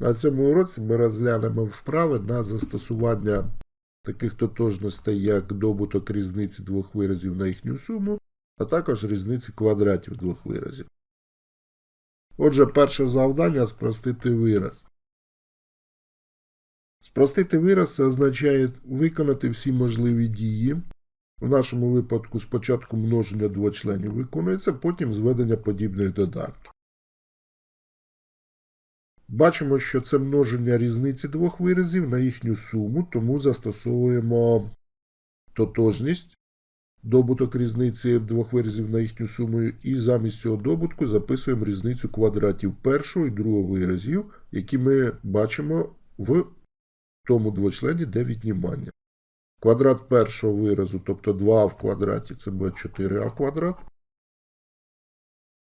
На цьому уроці ми розглянемо вправи на застосування таких тотожностей, як добуток різниці двох виразів на їхню суму, а також різниці квадратів двох виразів. Отже, перше завдання спростити вираз. Спростити вираз це означає виконати всі можливі дії. В нашому випадку спочатку множення двочленів виконується, потім зведення подібних доданків. Бачимо, що це множення різниці двох виразів на їхню суму, тому застосовуємо тотожність, добуток різниці двох виразів на їхню суму, і замість цього добутку записуємо різницю квадратів першого і другого виразів, які ми бачимо в тому двочлені, де віднімання. Квадрат першого виразу, тобто 2 в квадраті, це буде 4а квадрат.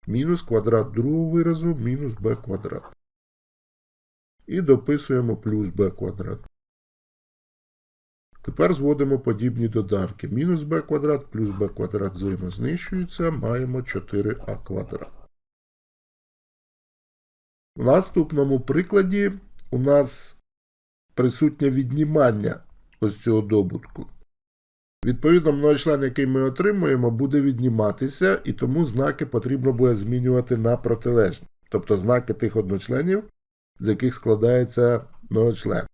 Мінус квадрат другого виразу, мінус b квадрат. І дописуємо плюс b квадрат. Тепер зводимо подібні доданки. Мінус b квадрат плюс b квадрат взаємознищуються, маємо 4а квадрат. В наступному прикладі у нас присутнє віднімання ось цього добутку. Відповідно, многочлен, який ми отримуємо, буде відніматися, і тому знаки потрібно буде змінювати на протилежні. Тобто знаки тих одночленів, з яких складається многочлен.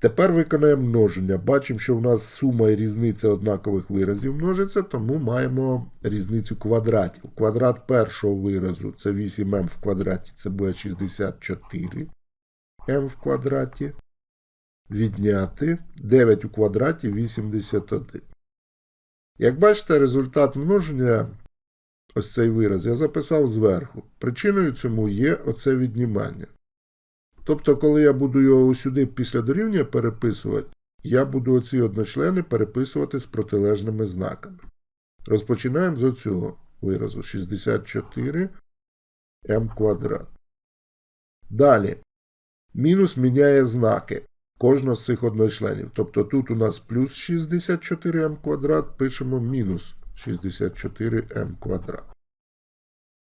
Тепер виконаємо множення. Бачимо, що в нас сума і різниця однакових виразів множиться, тому маємо різницю квадратів. Квадрат першого виразу це 8m в квадраті, це буде 64m в квадраті. Відняти 9 у квадраті 81. Як бачите, результат множення, ось цей вираз, я записав зверху. Причиною цьому є оце віднімання. Тобто, коли я буду його сюди після дорівнює переписувати, я буду оці одночлени переписувати з протилежними знаками. Розпочинаємо з оцього виразу 64 m квадрат. Далі. Мінус міняє знаки кожного з цих одночленів. Тобто тут у нас плюс 64m квадрат, пишемо мінус 64m квадрат.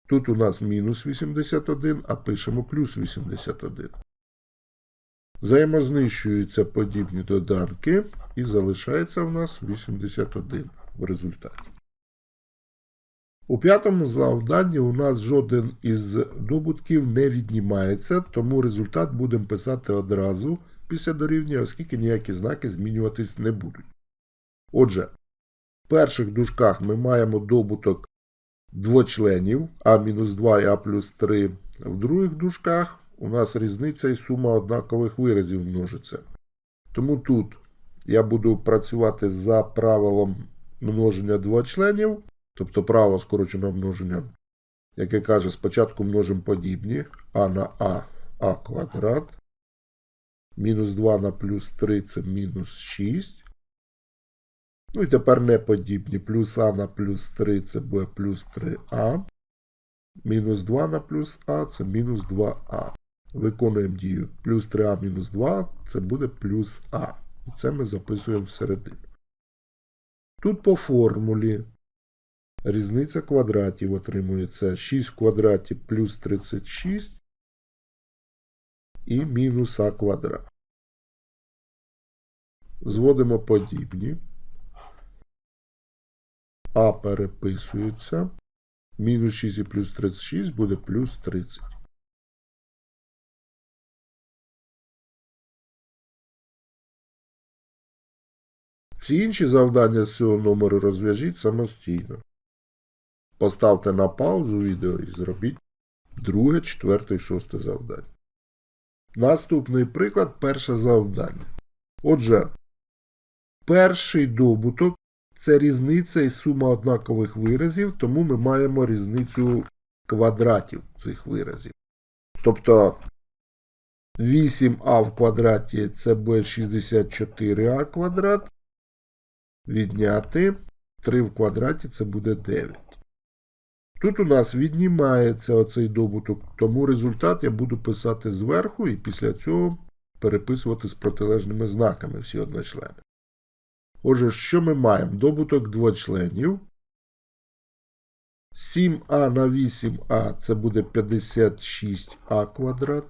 Тут у нас мінус 81, а пишемо плюс 81. Взаємознищуються подібні доданки, і залишається в нас 81 в результаті. У п'ятому завданні у нас жоден із добутків не віднімається, тому результат будемо писати одразу після дорівнює, оскільки ніякі знаки змінюватись не будуть. Отже, в перших дужках ми маємо добуток двочленів А-2 і А плюс 3. В других дужках у нас різниця і сума однакових виразів множиться. Тому тут я буду працювати за правилом множення двочленів, тобто правило скороченого множення, яке каже, спочатку множимо подібні А на А А квадрат. Мінус 2 на плюс 3 це мінус 6. Ну і тепер неподібні. Плюс А на плюс 3 це буде плюс 3А. Мінус 2 на плюс А це мінус 2А. Виконуємо дію. Плюс 3А мінус 2 це буде плюс А. І це ми записуємо всередину. Тут по формулі різниця квадратів отримується 6 в квадраті плюс 36 і мінус а квадрат. Зводимо подібні. А переписується. Мінус 6 і плюс 36 буде плюс 30. Всі інші завдання з цього номеру розв'яжіть самостійно. Поставте на паузу відео і зробіть друге, четверте і шосте завдання. Наступний приклад перше завдання. Отже, перший добуток це різниця і сума однакових виразів, тому ми маємо різницю квадратів цих виразів. Тобто 8а в квадраті це буде 64а квадрат. Відняти 3 в квадраті це буде 9. Тут у нас віднімається оцей добуток, тому результат я буду писати зверху і після цього переписувати з протилежними знаками всі одночлени. Отже, що ми маємо? Добуток двочленів. 7а на 8а це буде 56а квадрат.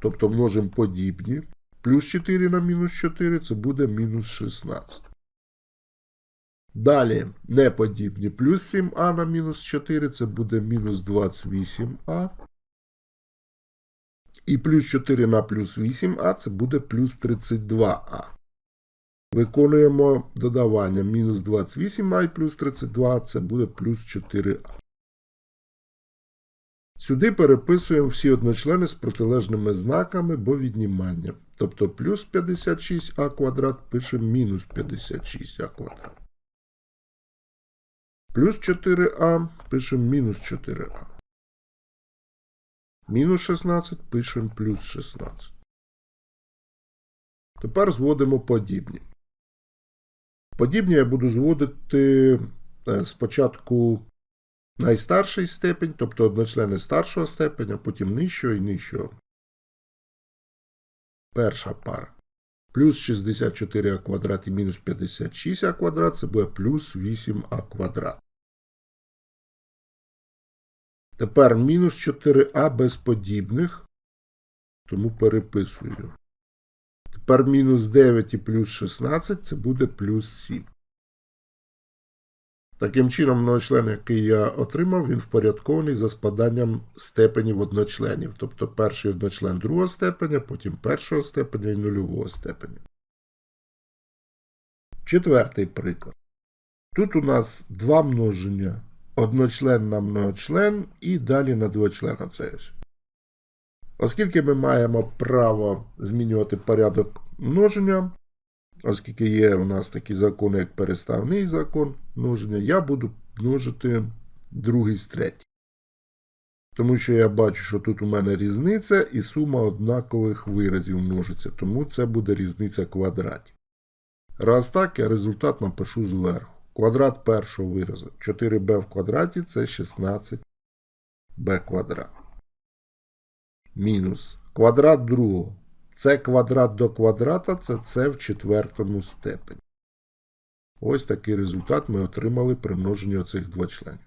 тобто множимо подібні. Плюс 4 на мінус 4 це буде мінус 16. Далі неподібні. Плюс 7а на мінус 4 це буде мінус 28а. І плюс 4 на плюс 8а це буде плюс 32а. Виконуємо додавання. Мінус 28а і плюс 32 це буде плюс 4а. Сюди переписуємо всі одночлени з протилежними знаками, бо віднімання. Тобто плюс 56а квадрат пишемо мінус 56а квадрат. Плюс 4а пишемо мінус 4а. Мінус 16 пишемо плюс 16. Тепер зводимо подібні. Подібні я буду зводити е, спочатку найстарший степень, тобто одночлени старшого степеня, потім нижчого і нижчого. Перша пара. Плюс 64а квадрат і мінус 56а квадрат це буде плюс 8а квадрат. Тепер мінус 4а без подібних, тому переписую. Тепер мінус 9 і плюс 16 це буде плюс 7. Таким чином, многочлен, який я отримав, він впорядкований за спаданням степенів одночленів. Тобто перший одночлен другого степеня, потім першого степеня і нульового степеня. Четвертий приклад. Тут у нас два множення. Одночлен на многочлен і далі на двочлена це ось. Оскільки ми маємо право змінювати порядок множення, оскільки є у нас такі закони, як переставний закон множення, я буду множити другий з третій. Тому що я бачу, що тут у мене різниця і сума однакових виразів множиться, тому це буде різниця квадратів. Раз так, я результат напишу зверху. Квадрат першого виразу 4b в квадраті це 16b квадрат. Мінус квадрат другого. Це квадрат до квадрата, це це в четвертому степені. Ось такий результат ми отримали при множенні оцих двочленів.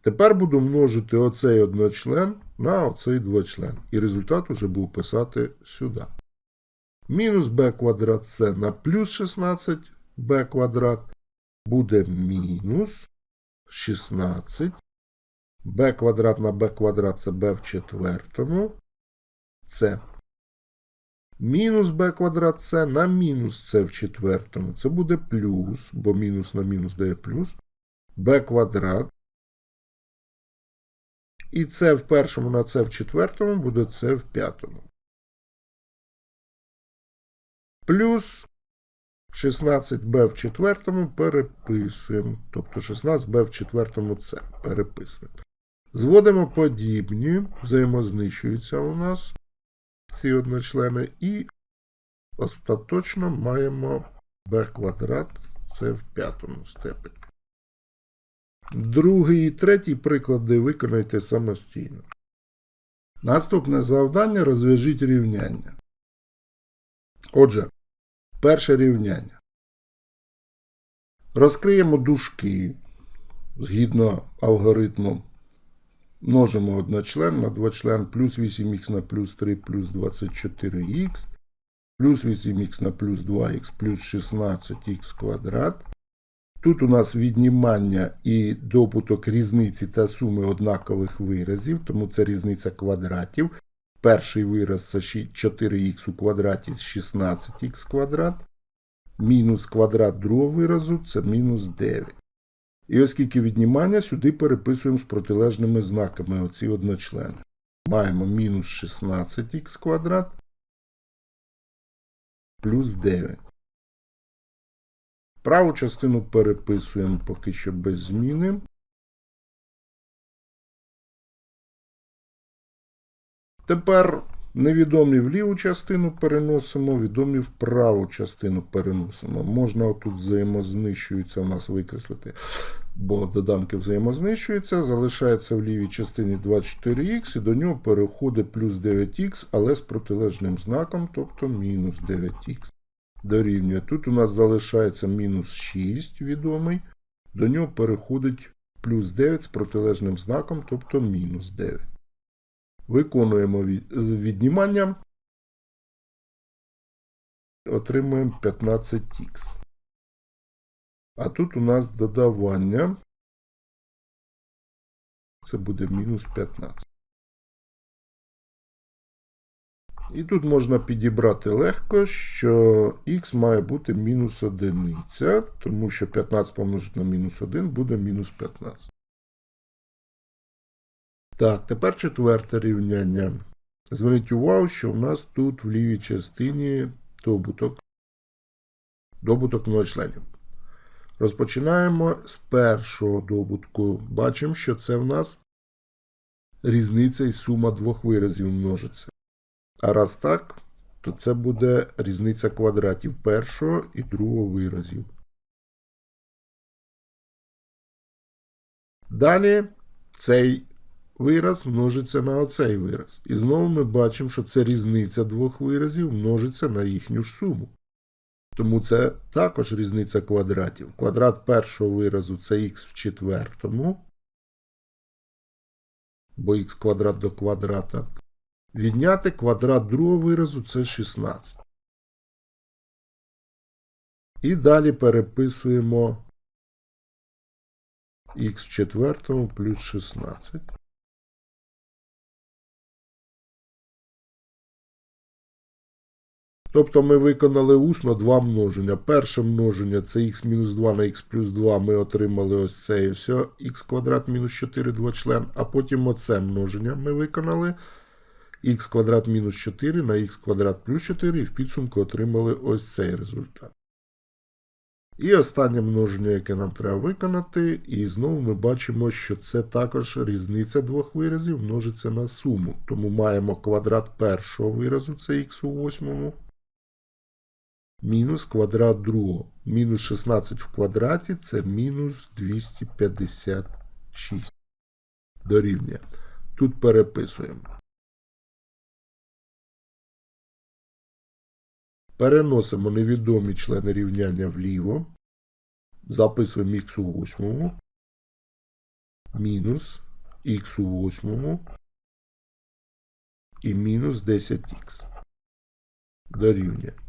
Тепер буду множити оцей одночлен на оцей двочлен. І результат уже був писати сюди. Мінус b квадрат це на плюс 16b квадрат буде мінус 16. b квадрат на b квадрат це b в четвертому. Це мінус b квадрат це на мінус c в четвертому. Це буде плюс, бо мінус на мінус дає плюс. b квадрат. І це в першому на це в четвертому буде це в п'ятому. Плюс 16b в четвертому переписуємо. Тобто 16b в четвертому це переписуємо. Зводимо подібні, взаємознищуються у нас ці одночлени, і остаточно маємо b квадрат це в п'ятому степені. Другий і третій приклади виконайте самостійно. Наступне завдання розв'яжіть рівняння. Отже, перше рівняння. Розкриємо дужки згідно алгоритму. Множимо одночлен на двочлен плюс 8х на плюс 3 плюс 24х, плюс 8х на плюс 2х плюс 16х квадрат. Тут у нас віднімання і добуток різниці та суми однакових виразів, тому це різниця квадратів. Перший вираз це 4х у квадраті з 16х квадрат. Мінус квадрат другого виразу це мінус 9. І оскільки віднімання, сюди переписуємо з протилежними знаками оці одночлени. Маємо мінус 16х квадрат плюс 9. Праву частину переписуємо поки що без зміни. Тепер невідомі в ліву частину переносимо, відомі в праву частину переносимо. Можна отут взаємознищуються у нас викреслити, бо доданки взаємознищуються. Залишається в лівій частині 24х, і до нього переходить плюс 9х, але з протилежним знаком, тобто мінус 9х. Дорівнює. Тут у нас залишається мінус 6 відомий, до нього переходить плюс 9 з протилежним знаком, тобто мінус 9. Виконуємо віднімання. отримуємо 15х. А тут у нас додавання. Це буде мінус 15. І тут можна підібрати легко, що х має бути мінус одиниця, тому що 15 помножити на мінус 1 буде мінус 15. Так, тепер четверте рівняння. Зверніть увагу, що у нас тут в лівій частині добуток. Добуток многочленів. Розпочинаємо з першого добутку. Бачимо, що це в нас різниця і сума двох виразів множиться. А раз так, то це буде різниця квадратів першого і другого виразів. Далі цей вираз множиться на оцей вираз. І знову ми бачимо, що це різниця двох виразів множиться на їхню ж суму. Тому це також різниця квадратів. Квадрат першого виразу це х в четвертому, бо х квадрат до квадрата. Відняти квадрат другого виразу це 16. І далі переписуємо х в четвертому плюс 16. Тобто ми виконали усно два множення. Перше множення це х мінус 2 на х плюс 2. Ми отримали ось це і все. х квадрат мінус 4 двочлен. А потім оце множення ми виконали х квадрат мінус 4 на х квадрат плюс 4 і в підсумку отримали ось цей результат. І останнє множення, яке нам треба виконати, і знову ми бачимо, що це також різниця двох виразів множиться на суму. Тому маємо квадрат першого виразу, це х у восьмому, мінус квадрат другого. Мінус 16 в квадраті це мінус 256. Дорівнює. Тут переписуємо. Переносимо невідомі члени рівняння вліво. Записуємо х у восьмому. Мінус х у восьмому. І мінус 10х. Дорівнює.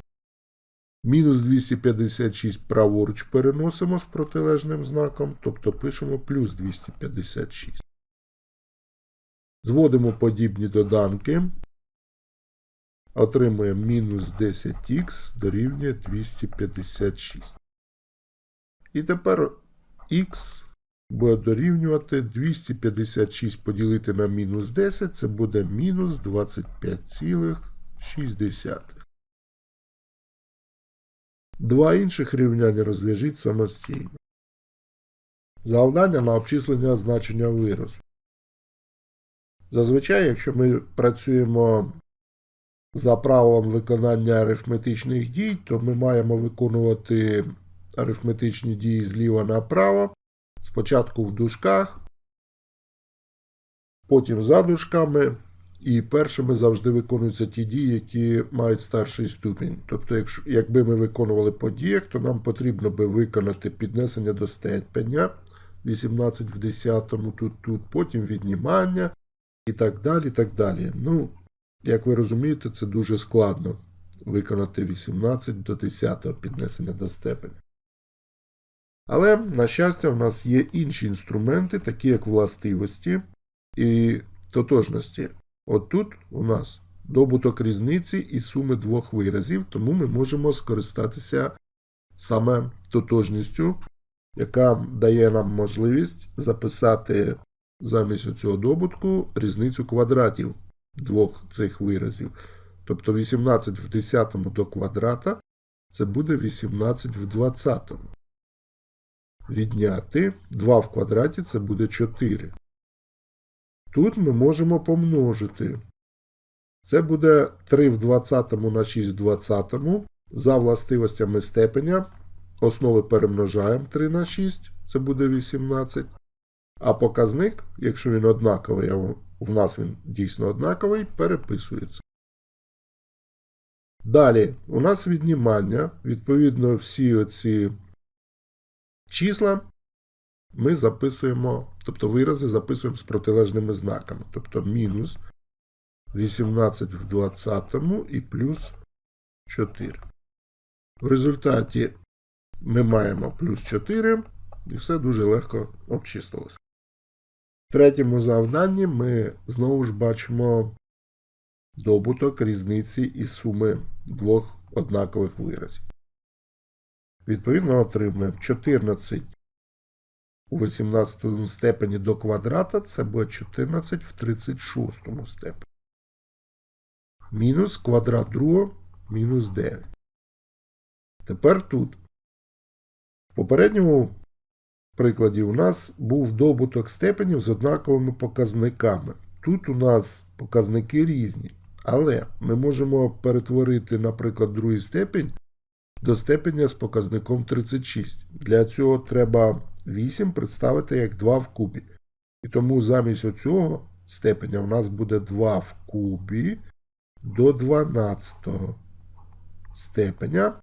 Мінус 256 праворуч переносимо з протилежним знаком, тобто пишемо плюс 256. Зводимо подібні доданки. Отримуємо мінус 10х дорівнює 256. І тепер х буде дорівнювати 256 поділити на мінус 10, це буде мінус 25,6. Два інших рівняння розв'яжіть самостійно. Завдання на обчислення значення виразу. Зазвичай, якщо ми працюємо за правилом виконання арифметичних дій, то ми маємо виконувати арифметичні дії зліва направо. Спочатку в дужках, потім за дужками. І першими завжди виконуються ті дії, які мають старший ступінь. Тобто, якщо, якби ми виконували по діях, то нам потрібно би виконати піднесення до степеня 18 в 10, тут, тут, потім віднімання і так далі. так далі. Ну, як ви розумієте, це дуже складно виконати 18 до 10 піднесення до степеня. Але, на щастя, в нас є інші інструменти, такі як властивості і тотожності. От тут у нас добуток різниці і суми двох виразів, тому ми можемо скористатися саме тотожністю, яка дає нам можливість записати замість цього добутку різницю квадратів двох цих виразів. Тобто 18 в 10 до квадрата це буде 18 в 20. Відняти 2 в квадраті це буде 4. Тут ми можемо помножити. Це буде 3 в 20 на 6 в 20. За властивостями степеня. Основи перемножаємо 3 на 6, це буде 18. А показник, якщо він однаковий, а в нас він дійсно однаковий, переписується. Далі, у нас віднімання. Відповідно, всі оці числа ми записуємо, тобто вирази записуємо з протилежними знаками. Тобто мінус 18 в 20 і плюс 4. В результаті ми маємо плюс 4, і все дуже легко обчистилось. В третьому завданні ми знову ж бачимо добуток різниці і суми двох однакових виразів. Відповідно, отримуємо 14 у 18 степені до квадрата, це буде 14 в 36 степені. Мінус квадрат другого, мінус 9. Тепер тут. В попередньому прикладі у нас був добуток степенів з однаковими показниками. Тут у нас показники різні. Але ми можемо перетворити, наприклад, другий степень до степеня з показником 36. Для цього треба 8 представити як 2 в кубі. І тому замість оцього степеня у нас буде 2 в кубі до 12 степеня.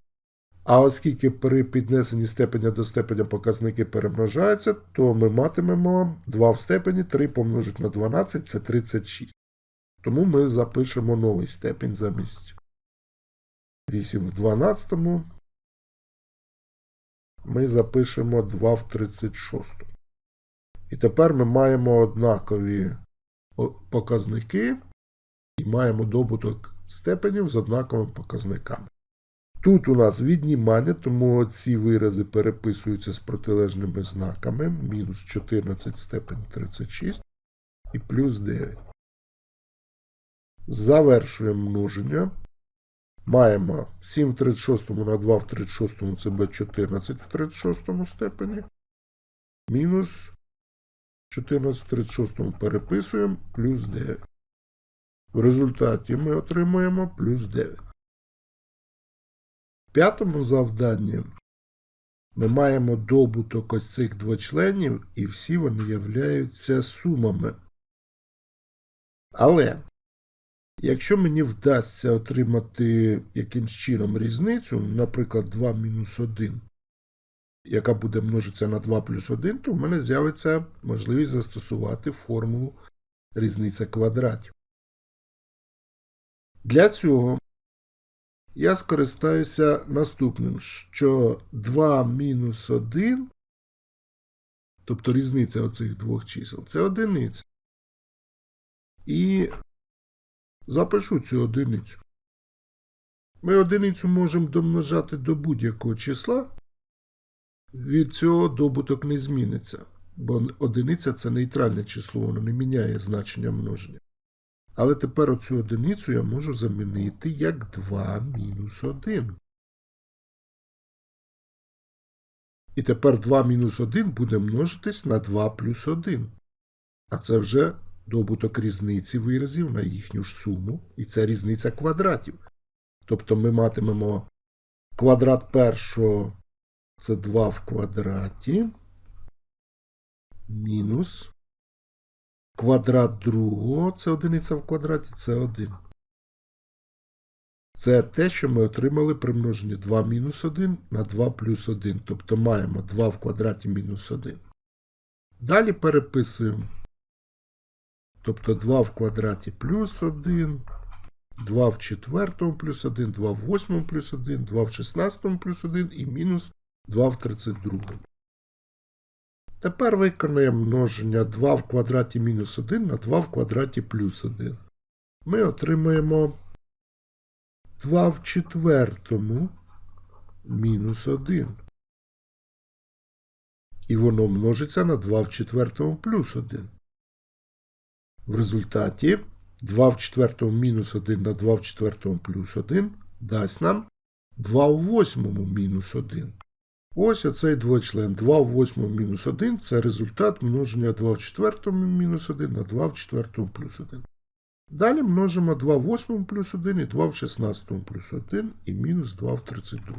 А оскільки при піднесенні степеня до степеня показники перемножаються, то ми матимемо 2 в степені 3 помножити на 12 це 36. Тому ми запишемо новий степень замість 8 в 12. Ми запишемо 2 в 36. І тепер ми маємо однакові показники і маємо добуток степенів з однаковими показниками. Тут у нас віднімання, тому ці вирази переписуються з протилежними знаками. Мінус 14 в степені 36 і плюс 9. Завершуємо множення. Маємо 7 в 36 на 2 в 36 це буде 14 в 36 степені. Мінус 14 в 36 переписуємо плюс 9. В результаті ми отримуємо плюс 9. В п'ятому завданні ми маємо добуток ось цих двочленів, і всі вони являються сумами. Але якщо мені вдасться отримати якимсь чином різницю, наприклад, 2 мінус 1, яка буде множитися на 2 плюс 1, то в мене з'явиться можливість застосувати формулу різниця квадратів. Для цього я скористаюся наступним, що 2 мінус 1, тобто різниця оцих двох чисел, це одиниця. І запишу цю одиницю. Ми одиницю можемо домножати до будь-якого числа. Від цього добуток не зміниться, бо одиниця це нейтральне число, воно не міняє значення множення. Але тепер оцю одиницю я можу замінити як 2 мінус 1. І тепер 2 мінус 1 буде множитись на 2 плюс 1. А це вже добуток різниці виразів на їхню ж суму. І це різниця квадратів. Тобто ми матимемо квадрат першого це 2 в квадраті. Мінус Квадрат другого це одиниця в квадраті, це 1. Це те, що ми отримали при множенні 2 мінус 1 на 2 плюс 1. Тобто маємо 2 в квадраті мінус 1. Далі переписуємо. Тобто 2 в квадраті плюс 1, 2 в четвертому плюс 1, 2 в восьмому плюс 1, 2 в 16 плюс 1 і мінус 2 в 32. Тепер виконаємо множення 2 в квадраті мінус 1 на 2 в квадраті плюс 1. Ми отримаємо 2 в четвертому мінус 1. І воно множиться на 2 в четвертому плюс 1. В результаті 2 в четвертому мінус 1 на 2 в четвертому плюс 1 дасть нам 2 в восьмому мінус 1. Ось оцей двочлен 2 в 8 мінус 1 це результат множення 2 в 4 мінус 1 на 2 в 4 плюс 1. Далі множимо 2 в 8 плюс 1 і 2 в 16 плюс 1 і мінус 2 в 32.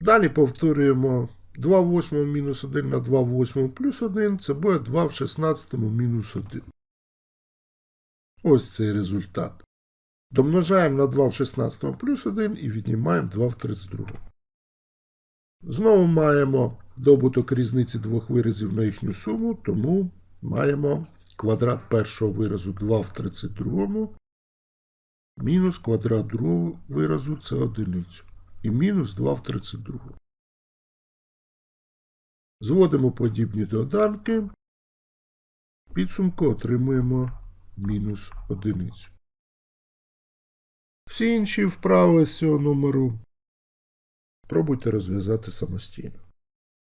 Далі повторюємо 2 в 8 мінус 1 на 2 в 8 плюс 1 це буде 2 в 16 мінус 1. Ось цей результат. Домножаємо на 2 в 16 плюс 1 і віднімаємо 2 в 32. Знову маємо добуток різниці двох виразів на їхню суму, тому маємо квадрат першого виразу 2 в 32 мінус квадрат другого виразу це одиницю. і мінус 2 в 32. Зводимо подібні доданки. Підсумку отримуємо мінус одиницю. Всі інші вправи з цього номеру пробуйте розв'язати самостійно.